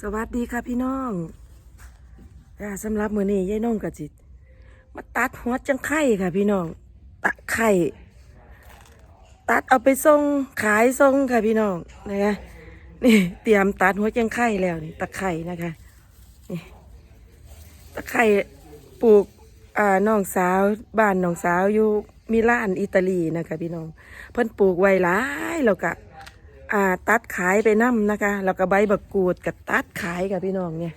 สวัสดีค่ะพี่น้องอ่าสำหรับมือนี้ยายน้องกะจิต มาตัดหัวจังไข่ค่ะ พี่น้อง ตัดไข่ ตัดเอาไปส่งขายส่งค่ะพี่น้องนะคะ นี่เตรียมตัดหัวจังไข่แล้วนี่ตะไคร่นะคะ นี่ตะไคร่ปลูกอ่าน้องสาวบ้านน้องสาวอยู่มิลานอิตาลีนะคะพี่น้อง เพิ่นปลูกไว้หลายแล้วก็ อ่าตัดขายไปน้ำนะคะ แล้วก็ใบบักกูดกับตัดขายกับพี่น้องเนี่ย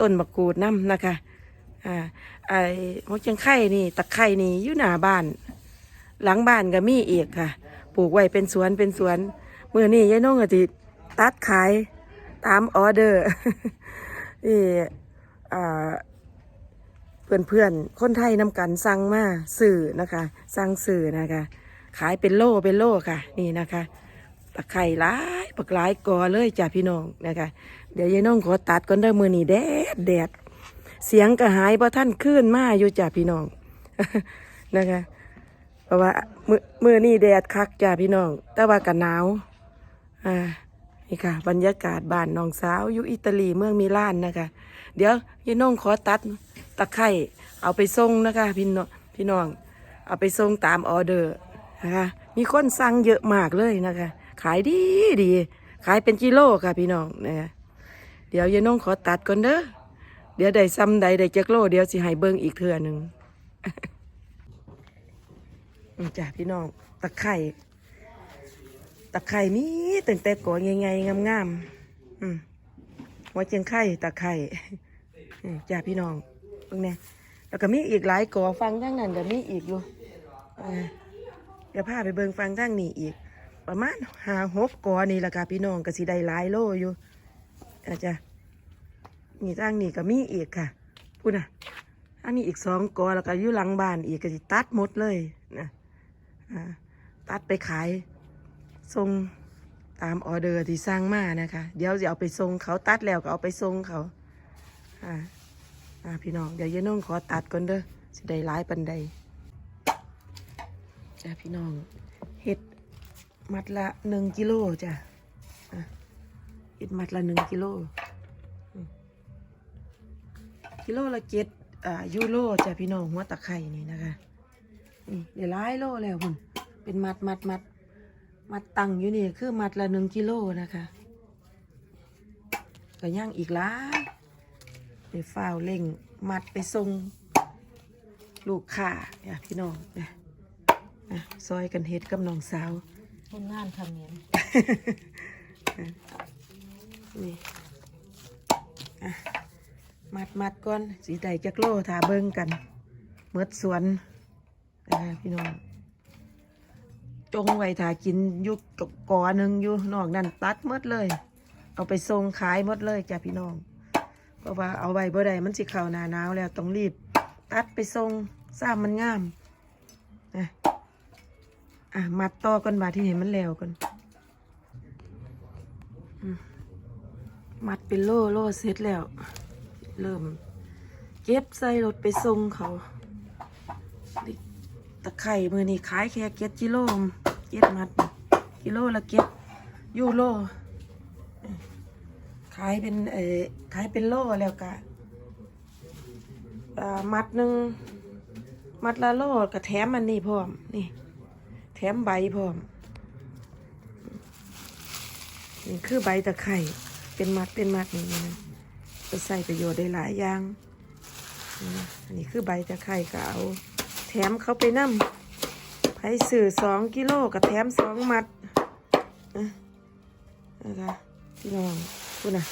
ต้นบักกูดน้ำนะคะ อ่าไอ้มกจังไข่นี่ตะไคร่นี่อยู่หน้าบ้าน หลังบ้านก็มีอีกค่ะ ปลูกไว้เป็นสวนเป็นสวนเมื่อนี้ยายน้องก็ติตัดขายตามออเดอร์นี่อ่าเพื่อนเพื่อนคนไทยนำกันสั่งมาสื่อนะคะสั่งสื่อนะคะ ขายเป็นโล่เป็นโล่ค่ะ นี่นะคะ ตะไคร่หลายปักหลายกอเลยจ้ะพี่น้องนะคะ เดี๋ยวยายน้องขอตัดก่อนเด้อมือนี่แดดแดด เสียงก็หายเพราะท่านขึ้นมาอยู่จ้ะพี่น้องนะคะ เพราะว่ามือมือนี่แดดคักจ้ะพี่น้อง แต่ว่ากันหนาวอ่านี่ค่ะ บรรยากาศบ้านน้องสาวอยู่อิตาลีเมืองมิลานนะคะ เดี๋ยวยายน้องขอตัดตะไคร่เอาไปส่งนะคะ พี่น้องพี่น้อง เอาไปส่งตามออเดอร์นะคะมีคนสั่งเยอะมากเลยนะคะ ขายดีดี ขายเป็นกิโลค่ะพี่น้องนะคะเดี๋ยวยายน้องขอตัดก่อนเด้อเดี๋ยวได้ซ้ำใดได้จักโล เดี๋ยวสิให้เบิ่งอีกเทื่อหนึ่งจ้ะพี่น้องตะไคร่ตะไคร่มีตั้งแต่ก่อใหญ่ๆงามๆอืมหัวเจียงไข่ตะไคร่จ้ะพี่น้องเบิ่งแน่แล้วก็มีอีกหลายก่อฟังทั้งนั้นก็มีอีกอยู่เดี๋ยวพาไปเบิ่งฟังทั้งนี้อีก ประมาณหาหกกอนี่ละค่ะพี่น้องก็สิได้หลายโลอยู่อาจจะนี่ทั้งนี้ก็มีอีกค่ะพูดนะอันนี้อีกสองกอแล้วก็อยู่หลังบ้านอีกก็สิตัดหมดเลยนะตัดไปขายส่งตามออเดอร์ที่สร้างมานะคะ เดี๋ยวจะเอาไปส่งเขาตัดแล้วก็เอาไปส่งเขาอ่าอ่าพี่น้องเดี๋ยวยายน้องขอตัดก่อนเด้อสิได้หลายปันใดจ้าพี่น้อง มัดละหนึ่งกิโลจ้ะอะอิดมัดละหนึ่งกิโลกิโลละเจ็ดอ่ายูโรจ้ะพี่น้องหัวตะไคร่นี่นะคะนี่เดี๋ยวหลายโลแล้วคุณเป็นมัดมัดมัดมัดตังอยู่นี่คือมัดละหนึ่งกิโลนะคะก็ย่างอีกล้าเดี๋ยวฝ้าวเร่งมัดไปส่งลูกค้าเนี่ยพี่น้องเนี่ยอะซอยกันเฮ็ดกับน้องสาว คนงานทำเนียนนี่มัดมัดก่อนสีใดจักโลทาเบิ่งกันเมดสวนนะคะพี่น้องจงไว้ถากินยุกกอหนึ่งอยู่นอกนั้นตัดหมดเลย เอาไปส่งขายหมดเลยจ้ะพี่น้อง เพราะว่าเอาไว้บ่ได้มันสิเข้าหนาหนาวแล้วต้องรีบ ตัดไปส่งซ้ำมันงาม อะมัดต่อกันบาที่เห็นมันแล้วกันมัดเป็นโล่โล่เสร็จแล้ว เริ่ม เก็บใส่รถไปส่งเขาตะไคร่มือนี่ขายแค่เก็ดกิโลเก็ดมัด กิโลละเก็ดยูโรขายเป็นเออขายเป็นโลแล้วกะมัดหนึ่งมัดละโลกับแถมมันนี่พร้อมนี่ แถมใบพร้อม นี่คือใบตะไคร่เป็นมัดเป็นมัดนี่นะจะใส่ประโยชน์ได้หลายอย่างนี่นะอันนี้คือใบตะไคร่ก็เอาแถมเขาไปนั่มไผสื่อสองกิโลกับแถมสองมัดนะนะคะพี่น้องคุณนะ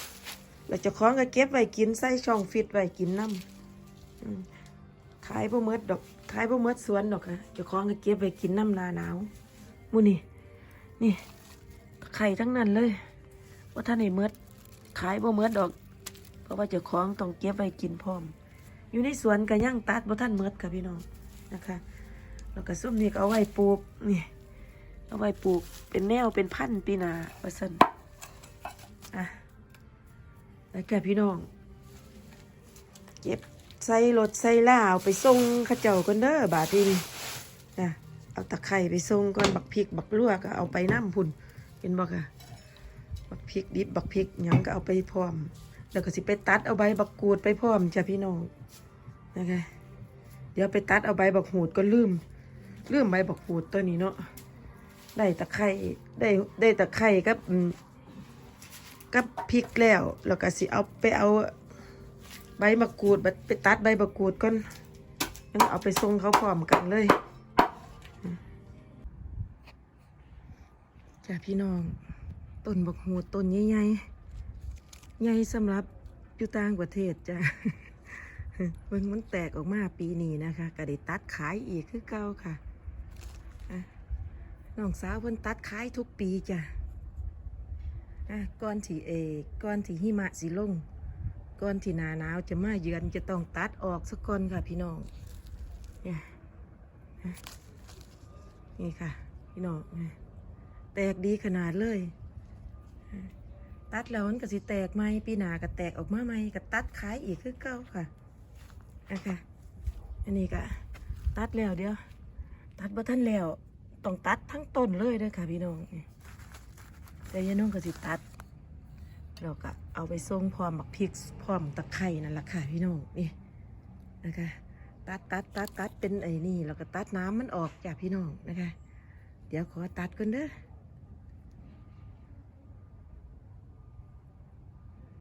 เราจะคล้องก็เก็บไว้กินใส่ช่องฟิตไว้กินน้ำขายพวกเมดดอก ขายพวกเมดสวนดอกค่ะเจ้าของก็เก็บไว้กินน้ำนาหนาวมูนี่นี่ไข่ทั้งนั้นเลยว่าท่านไอ้เมดขายบ่เมดดอก เพราะว่าเจ้าของต้องเก็บไว้กินพร้อม อยู่ในสวนก็ย่างตัดบ่ท่านเมดค่ะพี่น้องนะคะแล้วก็ส้มนี่ก็เอาไว้ปลูกนี่เอาไว้ปลูกเป็นแนวเป็นพันธุ์ปีนาว่าซั่นอะแล้วแกพี่น้องเก็บ ใส่รถใส่ล่าเอาไปส่งข้าเจ้ากันเด้อบาดนี้นะเอาตะไคร่ไปส่งก่อนบักพริกบักลวกก็เอาไปน้ำพุ่นเห็นบอกอะบักพริกดิบบักพริกหยังก็เอาไปพร้อม แล้วก็สิไปตัดเอาใบบักกูดไปพร้อมจ้ะพี่น้องนะคะเดี๋ยวไปตัดเอาใบบักหูดก็ลืมลืมใบบักหูดตัวนี้เนาะได้ตะไคร่ได้ได้ตะไคร่กับกับพริกแล้วแล้วก็สิเอาไปเอา ใบมะกรูดไปตัดใบมะกรูดก่อนงั้นเอาไปส่งเขาพร้อมกันเลยจ้ะพี่น้องต้นบักหูต้นใหญ่ๆใหญ่สำหรับอยู่ต่างประเทศจ้ะเบิ่งมันแตกออกมาปีนี้นะคะก็ได้ตัดขายอีกคือเก่าค่ะน้องสาวเพิ่นตัดขายทุกปีจ้ะก่อนที่เอก่อนที่หิมะสิลง ก่อนที่หนาหนาวจะมาเยือนจะต้องตัดออกสักก่อนค่ะพี่น้องเนี่ยนี่ค่ะ พี่น้องแตกดีขนาดเลย ตัดแล้วมันก็สิแตกไหมปีหนาก็แตกออกมาไหมก็ตัดขายอีกคือเก่าค่ะอะค่ะอันนี้ก็ตัดแล้วเดียว ตัดบ่ทันแล้วต้องตัดทั้งต้นเลยด้อค่ะพี่น้องแต่ยาน้องก็สิตัด เราก็เอาไปส่งพร้อมบักพริกพร้อมตะไคร่นั่นแหละค่ะพี่น้องนี่นะคะตัดตัดตัดตัดเป็นไอ้นี่แล้วก็ตัดน้ำมันออกจากพี่น้องนะคะ เดี๋ยวขอตัดก่อนเด้อ